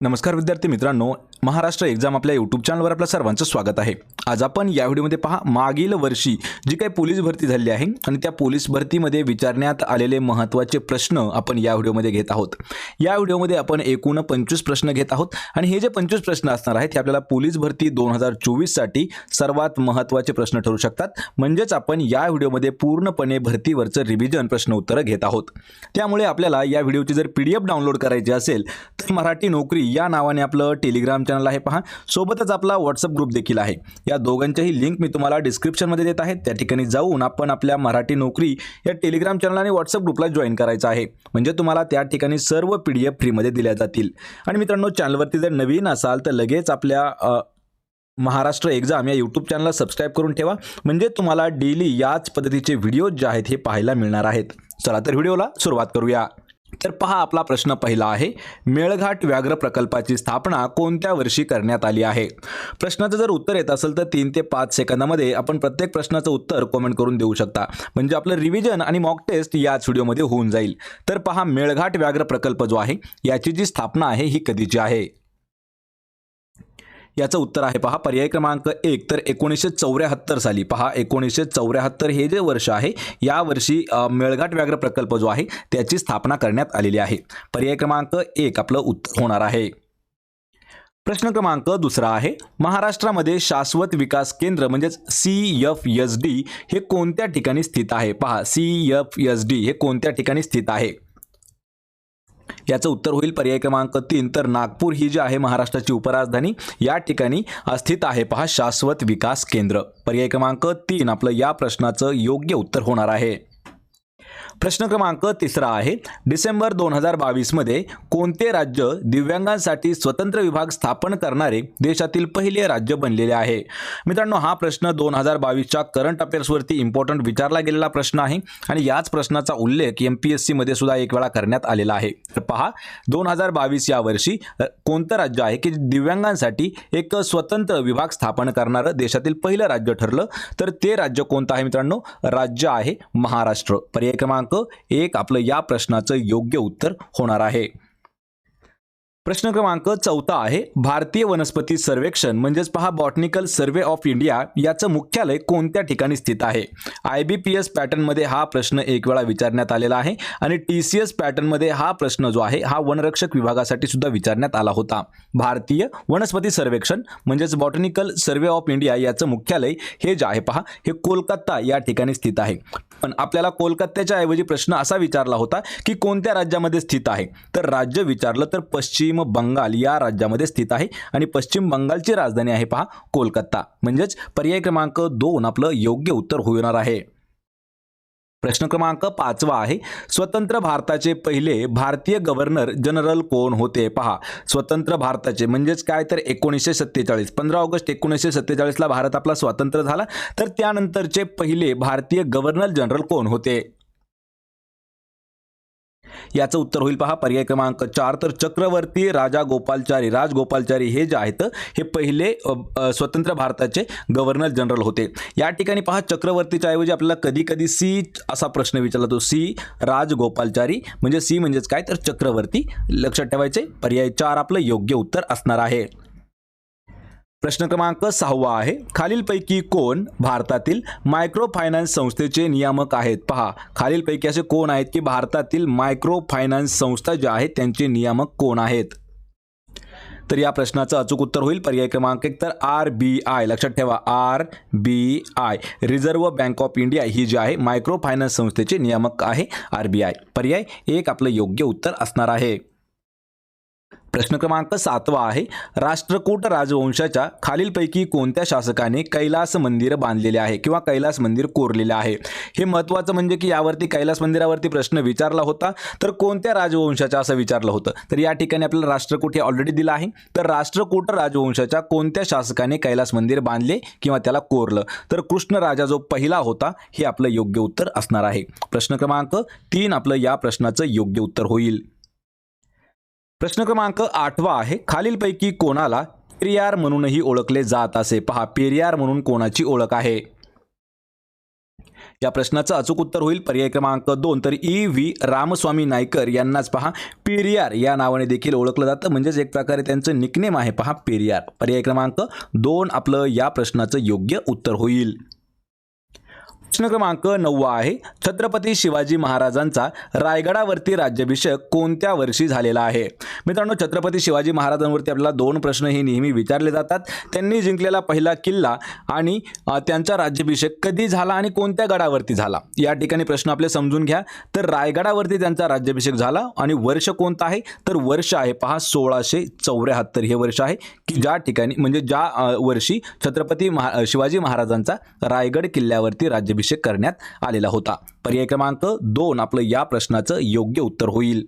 नमस्कार विद्यार्थी मित्रांनो महाराष्ट्र एक्झाम आपल्या यूट्यूब चॅनलवर आपल्या सर्वांचं स्वागत आहे. आज आपण या व्हिडिओमध्ये पहा मागील वर्षी जी काही पोलीस भरती झाली आहे आणि त्या पोलीस भरतीमध्ये विचारण्यात आलेले महत्त्वाचे प्रश्न आपण या व्हिडिओमध्ये घेत आहोत. या व्हिडिओमध्ये आपण एकूण पंचवीस प्रश्न घेत आहोत आणि हे जे पंचवीस प्रश्न असणार आहेत हे आपल्याला पोलीस भरती दोन हजार चोवीससाठी सर्वात महत्त्वाचे प्रश्न ठरू शकतात. म्हणजेच आपण या व्हिडिओमध्ये पूर्णपणे भरतीवरचं रिव्हिजन प्रश्न उत्तरं घेत आहोत. त्यामुळे आपल्याला या व्हिडिओची जर पी डी एफ डाउनलोड करायची असेल तर मराठी नोकरी या नावाने आपलं टेलिग्राम चॅनल आहे पहा. सोबतच आपला व्हॉट्सअप ग्रुप देखील आहे. या दोघांच्याही लिंक मी तुम्हाला डिस्क्रिप्शनमध्ये देत आहे. त्या ठिकाणी जाऊन आपण आपल्या मराठी नोकरी या टेलिग्राम चॅनल आणि व्हॉट्सअप ग्रुपला जॉईन करायचं आहे. म्हणजे तुम्हाला त्या ठिकाणी सर्व पी डी एफ फ्रीमध्ये दिल्या जातील. आणि मित्रांनो चॅनलवरती जर नवीन असाल तर लगेच आपल्या महाराष्ट्र एक्झाम या यूट्यूब चॅनलला सबस्क्राईब करून ठेवा. म्हणजे तुम्हाला डेली याच पद्धतीचे व्हिडिओज जे आहेत हे पाहायला मिळणार आहेत. चला तर व्हिडिओला सुरुवात करूया. तर पहा आपला प्रश्न पहिला आहे मेळघाट व्याघ्र प्रकल्पाची स्थापना कोणत्या वर्षी करण्यात आली आहे? प्रश्नाचं जर उत्तर येत असेल तर तीन ते पाच सेकंदामध्ये आपण प्रत्येक प्रश्नाचं उत्तर कॉमेंट करून देऊ शकता. म्हणजे आपलं रिव्हिजन आणि मॉक टेस्ट याच व्हिडिओमध्ये होऊन जाईल. तर पहा मेळघाट व्याघ्र प्रकल्प जो आहे याची जी स्थापना आहे ही कधीची आहे? याचं उत्तर आहे. पहा पर्याय क्रमांक एक तर एकोणीसशे चौऱ्याहत्तर साली पहा एकोणीसशे चौऱ्याहत्तर हे जे वर्ष आहे या वर्षी मेळघाट व्याघ्र प्रकल्प जो आहे त्याची स्थापना करण्यात आलेली आहे. पर्याय क्रमांक एक आपलं उत्तर होणार आहे. प्रश्न क्रमांक दुसरा आहे. महाराष्ट्रामध्ये शाश्वत विकास केंद्र म्हणजेच सी एफ एस डी हे कोणत्या ठिकाणी स्थित आहे? पहा सी एफ एस डी हे कोणत्या ठिकाणी स्थित आहे? याचं उत्तर होईल पर्याय क्रमांक तीन. तर नागपूर ही जी आहे महाराष्ट्राची उपराजधानी या ठिकाणी स्थित आहे पहा शाश्वत विकास केंद्र. पर्याय क्रमांक तीन आपलं या प्रश्नाचं योग्य उत्तर होणार आहे. प्रश्न क्रमांक तिसरा आहे. डिसेंबर दोन हजार बावीसमध्ये कोणते राज्य दिव्यांगांसाठी स्वतंत्र विभाग स्थापन करणारे देशातील पहिले राज्य बनलेले आहे? मित्रांनो हा प्रश्न दोन हजार बावीसच्या करंट अफेअर्सवरती इम्पॉर्टंट विचारला गेलेला प्रश्न आहे आणि याच प्रश्नाचा उल्लेख एम पी एस सीमध्ये सुद्धा एक वेळा करण्यात आलेला आहे. तर पहा दोन हजार बावीस या वर्षी कोणतं राज्य आहे की दिव्यांगांसाठी एक स्वतंत्र विभाग स्थापन करणारं देशातील पहिलं राज्य ठरलं? तर ते राज्य कोणतं आहे मित्रांनो? राज्य आहे महाराष्ट्र. पर्याय क्रमांक एक आपलं या प्रश्नाचं योग्य उत्तर होणार आहे. प्रश्न क्रमांक चौथा आहे भारतीय वनस्पती सर्वेक्षण म्हणजेच पहा बॉटनिकल सर्वे ऑफ इंडिया याचं मुख्यालय कोणत्या ठिकाणी स्थित आहे? आय बी पी एस पॅटर्नमध्ये हा प्रश्न एक वेळा विचारण्यात आलेला आहे आणि टी सी एस पॅटर्नमध्ये हा प्रश्न जो आहे हा वनरक्षक विभागासाठी सुद्धा विचारण्यात आला होता. भारतीय वनस्पती सर्वेक्षण म्हणजेच बॉटनिकल सर्वे ऑफ इंडिया याचं मुख्यालय हे जे आहे पहा हे कोलकाता या ठिकाणी स्थित आहे. पण आपल्याला कोलकात्याच्या ऐवजी प्रश्न असा विचारला होता की कोणत्या राज्यामध्ये स्थित आहे? तर राज्य विचारलं तर पश्चिम बंगाल या राज्यामध्ये स्थित आहे आणि पश्चिम बंगालची राजधानी आहे पहा कोलकाता. म्हणजेच पर्याय क्रमांक दोन आपलं योग्य उत्तर होणार आहे. प्रश्न क्रमांक पाचवा आहे स्वतंत्र भारताचे पहिले भारतीय गव्हर्नर जनरल कोण होते पहा. स्वतंत्र भारताचे म्हणजेच काय तर एकोणीसशे सत्तेचाळीस. पंधरा ऑगस्ट एकोणीसशे सत्तेचाळीसला भारत आपला स्वतंत्र झाला तर त्यानंतरचे पहिले भारतीय गव्हर्नर जनरल कोण होते? याचं उत्तर होईल पहा. पर्याय क्रमांक चार तर चक्रवर्ती राजा गोपालचारी राजगोपालचारी हे जे आहेत हे पहिले स्वतंत्र भारताचे गव्हर्नर जनरल होते. या ठिकाणी पहा चक्रवर्तीच्या ऐवजी आपल्याला कधी कधी सी असा प्रश्न विचारला तो सी राजगोपालचारी म्हणजे सी म्हणजेच काय? तर चक्रवर्ती लक्षात ठेवायचे. पर्याय चार आपलं योग्य उत्तर असणार आहे. प्रश्न क्रमांक सहावा आहे. खालीलपैकी कोण भारतातील मायक्रो फायनान्स संस्थेचे नियामक आहेत? पहा खालीलपैकी असे कोण आहेत की भारतातील मायक्रो फायनान्स संस्था ज्या आहेत त्यांचे नियामक कोण आहेत? तर या प्रश्नाचं अचूक उत्तर होईल. पर्याय क्रमांक एक तर आर बी आय. लक्षात ठेवा R B I. Reserve bank of India ही जी आहे मायक्रो फायनान्स संस्थेचे नियामक आहे आर बी आय. पर्याय एक आपलं योग्य उत्तर असणार आहे. प्रश्न क्रमांक सातवा आहे. राष्ट्रकूट राजवंशाच्या खालीलपैकी कोणत्या शासकाने कैलास मंदिर बांधलेले आहे किंवा कैलास मंदिर कोरलेले आहे? हे महत्त्वाचं म्हणजे की यावरती कैलास मंदिरावरती प्रश्न विचारला होता. तर कोणत्या राजवंशाचा असं विचारलं होतं? तर या ठिकाणी आपल्याला राष्ट्रकूट हे ऑलरेडी दिलं आहे. तर राष्ट्रकूट राजवंशाच्या कोणत्या शासकाने कैलास मंदिर बांधले किंवा त्याला कोरलं? तर कृष्ण राजा जो पहिला होता हे आपलं योग्य उत्तर असणार आहे. प्रश्न क्रमांक तीन आपलं या प्रश्नाचं योग्य उत्तर होईल. प्रश्न क्रमांक आठवा आहे. खालीलपैकी कोणाला पेरियार म्हणूनही ओळखले जात असे? पहा पेरियार म्हणून कोणाची ओळख आहे? या प्रश्नाचं अचूक उत्तर होईल. पर्याय क्रमांक दोन. तर ई. व्ही. रामस्वामी नायकर यांनाच पहा पेरियार या नावाने देखील ओळखलं जातं. म्हणजेच एक प्रकारे त्यांचं निकनेम आहे. पहा पेरियार. पर्याय क्रमांक दोन आपलं या प्रश्नाचं योग्य उत्तर होईल. प्रश्न क्रमांक नववा आहे. छत्रपती शिवाजी महाराजांचा रायगडावरती राज्याभिषेक कोणत्या वर्षी झालेला आहे? मित्रांनो छत्रपती शिवाजी महाराजांवरती आपल्याला दोन प्रश्न हे नेहमी विचारले जातात. त्यांनी जिंकलेला पहिला किल्ला आणि त्यांचा राज्याभिषेक कधी झाला आणि कोणत्या गडावरती झाला? या ठिकाणी प्रश्न आपले समजून घ्या. तर रायगडावरती त्यांचा राज्याभिषेक झाला आणि वर्ष कोणतं आहे? तर वर्ष आहे पहा सोळाशे चौऱ्याहत्तर हे वर्ष आहे. की ज्या ठिकाणी म्हणजे ज्या वर्षी छत्रपती महा शिवाजी महाराजांचा रायगड किल्ल्यावरती राज्याभिषेक करण्यात आलेला होता. पर्याय क्रमांक दोन आपलं या प्रश्नाचं योग्य उत्तर होईल.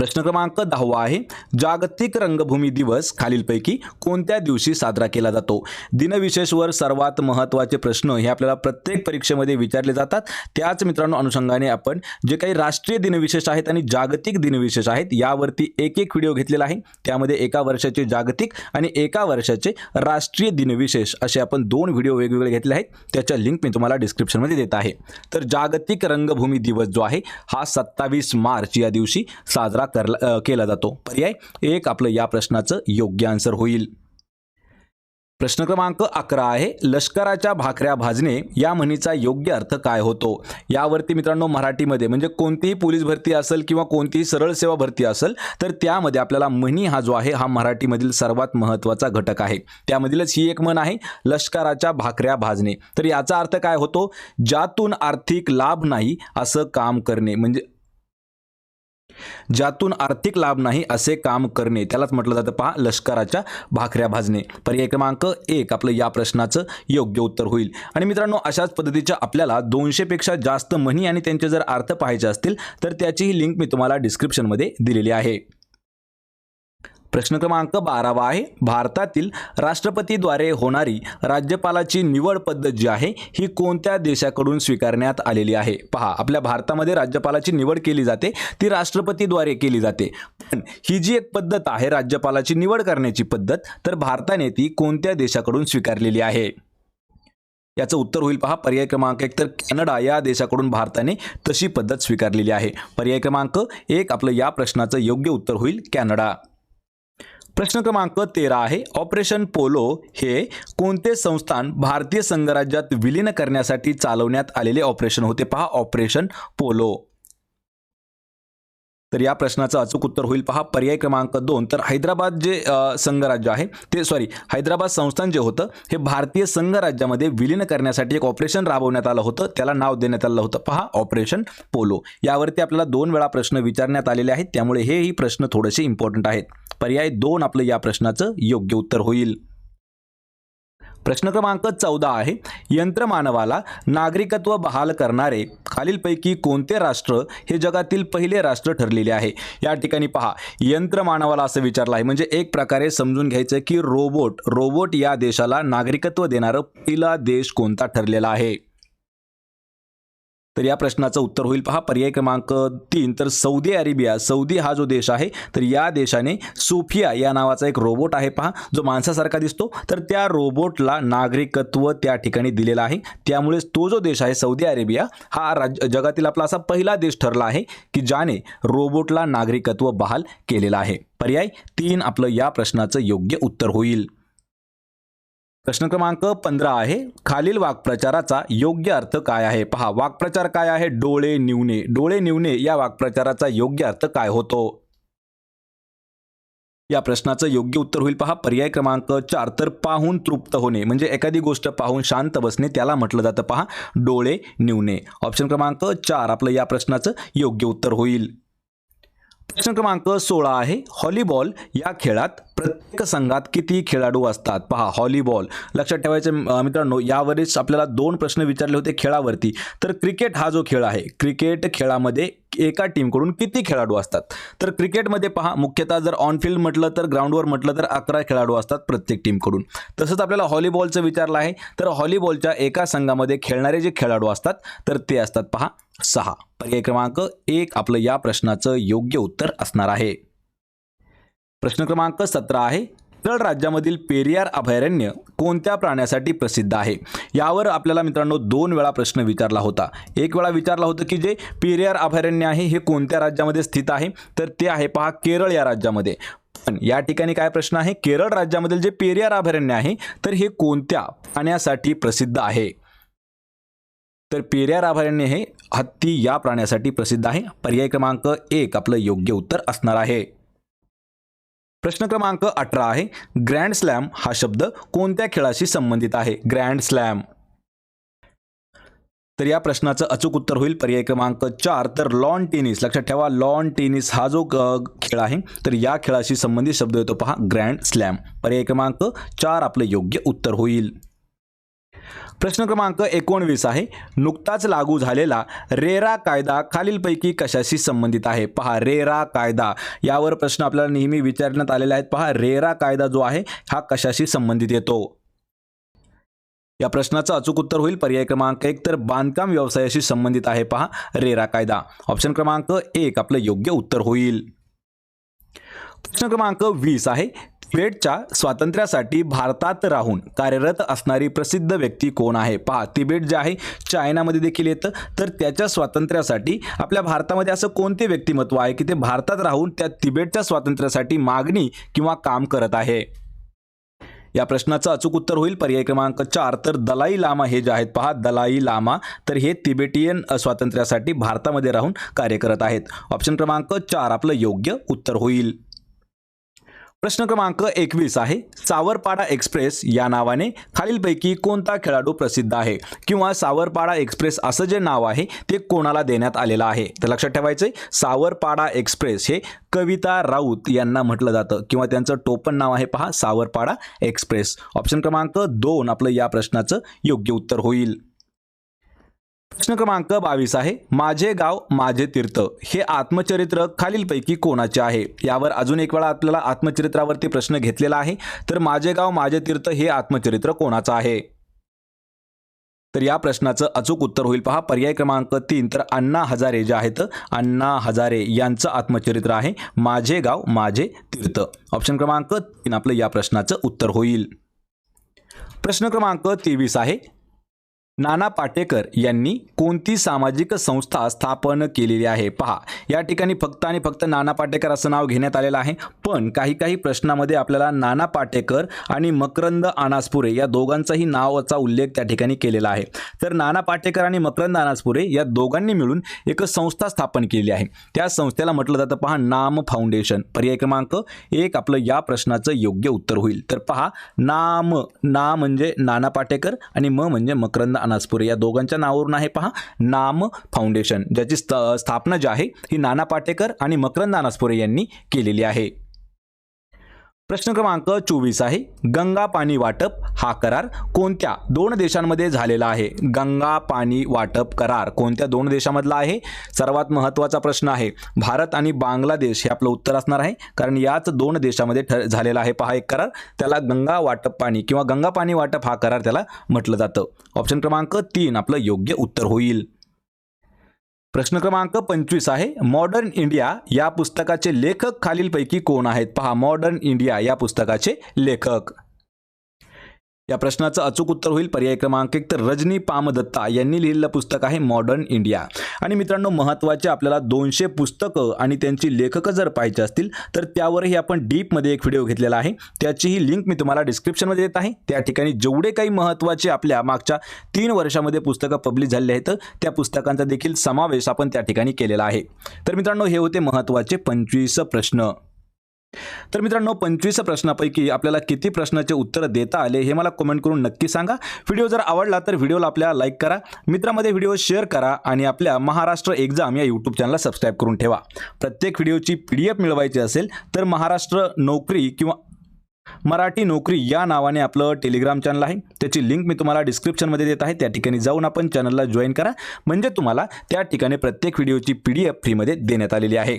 प्रश्न क्रमांक दहावा आहे. जागतिक रंगभूमी दिवस खालीलपैकी कोणत्या दिवशी साजरा केला जातो? दिनविशेषवर सर्वात महत्त्वाचे प्रश्न हे आपल्याला प्रत्येक परीक्षेमध्ये विचारले जातात. त्याच मित्रांनो अनुषंगाने आपण जे काही राष्ट्रीय दिनविशेष आहेत आणि जागतिक दिनविशेष आहेत यावरती एक एक व्हिडिओ घेतलेला आहे. त्यामध्ये एका वर्षाचे जागतिक आणि एका वर्षाचे राष्ट्रीय दिनविशेष असे आपण दोन व्हिडिओ वेगवेगळे घेतले आहेत. त्याच्या लिंक मी तुम्हाला डिस्क्रिप्शनमध्ये देत आहे. तर जागतिक रंगभूमी दिवस जो आहे हा सत्तावीस मार्च या दिवशी साजरा करला केला जातो. पर्याय एक आपलं या प्रश्नाचं योग्य आन्सर होईल. प्रश्न क्रमांक अकरा आहे लष्कराच्या भाकऱ्या भाजणे या म्हणीचा योग्य अर्थ काय होतो? यावरती मित्रांनो मराठीमध्ये म्हणजे कोणतीही पोलीस भरती असेल किंवा कोणतीही सरळ सेवा भरती असेल तर त्यामध्ये आपल्याला म्हणी हा जो आहे हा मराठीमधील सर्वात महत्त्वाचा घटक आहे. त्यामधीलच ही एक म्हण आहे लष्कराच्या भाकऱ्या भाजणे. तर याचा अर्थ काय होतो? ज्यातून आर्थिक लाभ नाही असं काम करणे. म्हणजे ज्यातून आर्थिक लाभ नाही असे काम करणे. त्यालाच म्हटलं जातं पहा लष्कराच्या भाकऱ्या भाजणे. पर्याय क्रमांक एक आपलं या प्रश्नाचं योग्य उत्तर होईल. आणि मित्रांनो अशाच पद्धतीच्या आपल्याला दोनशेपेक्षा जास्त म्हणी आणि त्यांचे जर अर्थ पाहायचे असतील तर त्याचीही लिंक मी तुम्हाला डिस्क्रिप्शनमध्ये दिलेली आहे. प्रश्न क्रमांक बारावा आहे. भारतातील राष्ट्रपतीद्वारे होणारी राज्यपालाची निवड पद्धत जी आहे ही कोणत्या देशाकडून स्वीकारण्यात आलेली आहे? पहा आपल्या भारतामध्ये राज्यपालाची निवड केली जाते ती राष्ट्रपतीद्वारे केली जाते. पण ही जी एक पद्धत आहे राज्यपालाची निवड करण्याची पद्धत तर भारताने ती कोणत्या देशाकडून स्वीकारलेली आहे? याचं उत्तर होईल पहा पर्याय क्रमांक एक तर कॅनडा या देशाकडून भारताने तशी पद्धत स्वीकारलेली आहे. पर्याय क्रमांक एक आपलं या प्रश्नाचं योग्य उत्तर होईल कॅनडा. प्रश्न क्रमांक तेरा आहे. ऑपरेशन पोलो हे कोणते संस्थान भारतीय संघराज्यात विलीन करण्यासाठी चालवण्यात आलेले ऑपरेशन होते? पहा ऑपरेशन पोलो. तर या प्रश्नाचं अचूक उत्तर होईल. पहा पर्याय क्रमांक दोन. तर हैदराबाद जे संघराज्य आहे ते सॉरी हैदराबाद संस्थान जे होतं हे भारतीय संघराज्यामध्ये विलीन करण्यासाठी एक ऑपरेशन राबवण्यात आलं होतं. त्याला नाव देण्यात आलं होतं. पहा ऑपरेशन पोलो. यावरती आपल्याला दोन वेळा प्रश्न विचारण्यात आलेले आहेत. त्यामुळे हेही प्रश्न थोडेसे इम्पॉर्टंट आहेत. पर्याय दोन आपलं या प्रश्नाचं योग्य उत्तर होईल. प्रश्न क्रमांक चौदा आहे. यंत्रमानवाला नागरिकत्व बहाल करणारे खालीलपैकी कोणते राष्ट्र हे जगातील पहिले राष्ट्र ठरलेले आहे? या ठिकाणी पहा. यंत्रमानवाला असं विचारलं आहे. म्हणजे एक प्रकारे समजून घ्यायचं की रोबोट रोबोट या देशाला नागरिकत्व देणारं पहिला देश कोणता ठरलेला आहे? तर या प्रश्नाचं उत्तर होईल. पहा पर्याय क्रमांक तीन. तर सौदी अरेबिया सौदी हा जो देश आहे तर या देशाने सोफिया या नावाचा एक रोबोट आहे. पहा जो माणसासारखा दिसतो. तर त्या रोबोटला नागरिकत्व त्या ठिकाणी दिलेलं आहे. त्यामुळेच तो जो देश आहे सौदी अरेबिया हा राज जगातील आपला असा पहिला देश ठरला आहे की ज्याने रोबोटला नागरिकत्व बहाल केलेलं आहे. पर्याय तीन आपलं या प्रश्नाचं योग्य उत्तर होईल. प्रश्न क्रमांक पंधरा आहे. खालील वाक्प्रचाराचा योग्य अर्थ काय आहे? पहा वाक्प्रचार काय आहे? डोळे निवणे. डोळे निवणे या वाक्प्रचाराचा योग्य अर्थ काय होतो? या प्रश्नाचं योग्य उत्तर होईल पहा. पर्याय क्रमांक चार. तर पाहून तृप्त होणे. म्हणजे एखादी गोष्ट पाहून शांत बसणे त्याला म्हटलं जातं पहा. डोळे निवणे. ऑप्शन क्रमांक चार. आपलं या प्रश्नाचं योग्य उत्तर होईल. प्रश्न क्रमांक सोळा आहे हॉलीबॉल या खेळात प्रत्येक संघात किती खेळाडू असतात? पहा हॉलीबॉल. लक्षात ठेवायचं मित्रांनो यावरच आपल्याला दोन प्रश्न विचारले होते खेळावरती. तर क्रिकेट हा जो खेळ आहे क्रिकेट खेळामध्ये एका टीमकडून किती खेळाडू असतात? तर क्रिकेटमध्ये पहा मुख्यतः जर ऑन फील्ड म्हटलं तर ग्राउंडवर म्हटलं तर अकरा खेळाडू असतात प्रत्येक टीमकडून. तसंच आपल्याला व्हॉलीबॉलचं विचारलं आहे तर हॉलीबॉलच्या एका संघामध्ये खेळणारे जे खेळाडू असतात तर ते असतात पहा सहा. पर्याय क्रमांक एक आपलं या प्रश्नाचं योग्य उत्तर असणार आहे. प्रश्न क्रमांक सतरा आहे केरळ राज्यामधील पेरियार अभयारण्य कोणत्या प्राण्यासाठी प्रसिद्ध आहे? यावर आपल्याला मित्रांनो दोन वेळा प्रश्न विचारला होता. एक वेळा विचारला होतं की जे पेरियार अभयारण्य आहे हे कोणत्या राज्यामध्ये स्थित आहे? तर ते आहे पहा केरळ या राज्यामध्ये. पण या ठिकाणी काय प्रश्न आहे? केरळ राज्यामधील जे पेरियार अभयारण्य आहे तर हे कोणत्या प्राण्यासाठी प्रसिद्ध आहे? तर पेरियार अभयारण्य हे हत्ती या प्राण्यासाठी प्रसिद्ध आहे. पर्याय क्रमांक एक आपलं योग्य उत्तर असणार आहे. प्रश्न क्रमांक अठरा आहे. ग्रँड स्लॅम हा शब्द कोणत्या खेळाशी संबंधित आहे? ग्रँड स्लॅम तर या प्रश्नाचं अचूक उत्तर होईल. पर्याय क्रमांक चार. तर लॉन टेनिस लक्षात ठेवा लॉन टेनिस हा जो खेळ आहे तर या खेळाशी संबंधित शब्द येतो पहा. ग्रँड स्लॅम पर्याय क्रमांक चार आपलं योग्य उत्तर होईल. प्रश्न क्रमांक एकोणवीस आहे. नुकताच लागू झालेला रेरा कायदा खालीलपैकी कशाशी संबंधित आहे? पहा रेरा कायदा. यावर प्रश्न आपल्याला नेहमी विचारण्यात आलेले आहेत. पहा रेरा कायदा जो आहे हा कशाशी संबंधित येतो? या प्रश्नाचं अचूक उत्तर होईल. पर्याय क्रमांक एक तर बांधकाम व्यवसायाशी संबंधित आहे. पहा रेरा कायदा. ऑप्शन क्रमांक एक आपलं योग्य उत्तर होईल. प्रश्न क्रमांक वीस आहे. तिबेटच्या स्वातंत्र्यासाठी भारतात राहून कार्यरत असणारी प्रसिद्ध व्यक्ती कोण आहे? पहा तिबेट जे आहे चायनामध्ये देखील येतं. तर त्याच्या स्वातंत्र्यासाठी आपल्या भारतामध्ये असं कोणते व्यक्तिमत्व आहे की ते भारतात राहून त्या तिबेटच्या स्वातंत्र्यासाठी मागणी किंवा काम करत आहे? या प्रश्नाचं अचूक उत्तर होईल. पर्याय क्रमांक चार तर दलाई लामा हे जे आहेत पहा दलाई लामा. तर हे तिबेटियन स्वातंत्र्यासाठी भारतामध्ये राहून कार्य करत आहेत. ऑप्शन क्रमांक चार आपलं योग्य उत्तर होईल. प्रश्न क्रमांक एकवीस आहे सावरपाडा एक्सप्रेस या नावाने खालीलपैकी कोणता खेळाडू प्रसिद्ध आहे? किंवा सावरपाडा एक्सप्रेस असं जे नाव आहे ते कोणाला देण्यात आलेलं आहे? तर लक्षात ठेवायचं आहे सावरपाडा एक्सप्रेस हे कविता राऊत यांना म्हटलं जातं. किंवा त्यांचं टोपण नाव आहे पहा सावरपाडा एक्सप्रेस. ऑप्शन क्रमांक दोन आपलं या प्रश्नाचं योग्य उत्तर होईल. प्रश्न क्रमांक बावीस आहे माझे गाव माझे तीर्थ हे आत्मचरित्र खालीलपैकी कोणाचे आहे? यावर अजून एक वेळा आपल्याला आत्मचरित्रावरती प्रश्न घेतलेला आहे तर माझे गाव माझे तीर्थ हे आत्मचरित्र कोणाचं आहे? तर या प्रश्नाचं अचूक उत्तर होईल पहा. पर्याय क्रमांक तीन तर अण्णा हजारे जे आहेत अण्णा हजारे यांचं आत्मचरित्र आहे माझे गाव माझे तीर्थ ऑप्शन क्रमांक तीन आपलं या प्रश्नाचं उत्तर होईल. प्रश्न क्रमांक तेवीस आहे नाना पाटेकर यांनी कोणती सामाजिक संस्था स्थापन केलेली आहे? पहा या ठिकाणी फक्त आणि फक्त नाना पाटेकर असं नाव घेण्यात आलेलं आहे. पण काही काही प्रश्नामध्ये आपल्याला नाना पाटेकर आणि मकरंद अनासपुरे या दोघांचाही नावाचा उल्लेख त्या ठिकाणी केलेला आहे. तर नाना पाटेकर आणि मकरंद अनासपुरे या दोघांनी मिळून एक संस्था स्थापन केली आहे. त्या संस्थेला म्हटलं जातं पहा नाम फाउंडेशन. पर्याय क्रमांक एक आपलं या प्रश्नाचं योग्य उत्तर होईल. तर पहा नाम ना म्हणजे नाना पाटेकर आणि म म्हणजे मकरंद अनासपुरे या दोघांच्या नावावरून आहे पहा नाम फाउंडेशन ज्याची स्त स्थापना जी आहे ही नाना पाटेकर आणि मकरंद अनासपुरे यांनी केलेली आहे. प्रश्न क्रमांक चोवीस आहे. गंगा पाणी वाटप हा करार कोणत्या दोन देशांमध्ये झालेला आहे? गंगा पाणी वाटप करार कोणत्या दोन देशामधला आहे? सर्वात महत्त्वाचा प्रश्न आहे. भारत आणि बांगलादेश हे आपलं उत्तर असणार आहे. कारण याच दोन देशामध्ये ठ झालेला आहे. पहा एक करार. त्याला गंगा वाटप पाणी किंवा गंगा पाणी वाटप हा करार त्याला म्हटलं जातं. ऑप्शन क्रमांक तीन आपलं योग्य उत्तर होईल. प्रश्न क्रमांक पंचवीस आहे. मॉडर्न इंडिया या पुस्तकाचे लेखक खालीलपैकी कोण आहेत? पहा मॉडर्न इंडिया या पुस्तकाचे लेखक. या प्रश्नाचं अचूक उत्तर होईल. पर्याय क्रमांक एक तर रजनी पामदत्ता यांनी लिहिलेलं पुस्तक आहे मॉडर्न इंडिया. आणि मित्रांनो महत्त्वाचे आपल्याला दोनशे पुस्तकं आणि त्यांची लेखकं जर पाहिजे असतील तर त्यावरही आपण डीपमध्ये एक व्हिडिओ घेतलेला आहे. त्याचीही लिंक मी तुम्हाला डिस्क्रिप्शनमध्ये देत आहे. त्या ठिकाणी जेवढे काही महत्त्वाचे आपल्या मागच्या तीन वर्षामध्ये पुस्तकं पब्लिश झाले आहेत त्या पुस्तकांचा देखील समावेश आपण त्या ठिकाणी केलेला आहे. तर मित्रांनो हे होते महत्त्वाचे पंचवीस प्रश्न. तर मित्रांनो पंचवीस प्रश्नापैकी आपल्याला किती प्रश्नाचे उत्तर देता आले हे मला कमेंट करून नक्की सांगा. व्हिडिओ जर आवडला तर व्हिडिओला आपल्या लाईक करा. मित्रामध्ये व्हिडिओ शेअर करा आणि आपल्या महाराष्ट्र एक्झाम या यूट्यूब चॅनलला सबस्क्राईब करून ठेवा. प्रत्येक व्हिडिओची पी डी एफ मिळवायची असेल तर महाराष्ट्र नोकरी किंवा मराठी नोकरी या नावाने आपलं टेलिग्राम चॅनल आहे. त्याची लिंक मी तुम्हाला डिस्क्रिप्शनमध्ये देत आहे. त्या ठिकाणी जाऊन आपण चॅनलला जॉईन करा. म्हणजे तुम्हाला त्या ठिकाणी प्रत्येक व्हिडिओची पी डी एफ फ्रीमध्ये देण्यात आलेली आहे.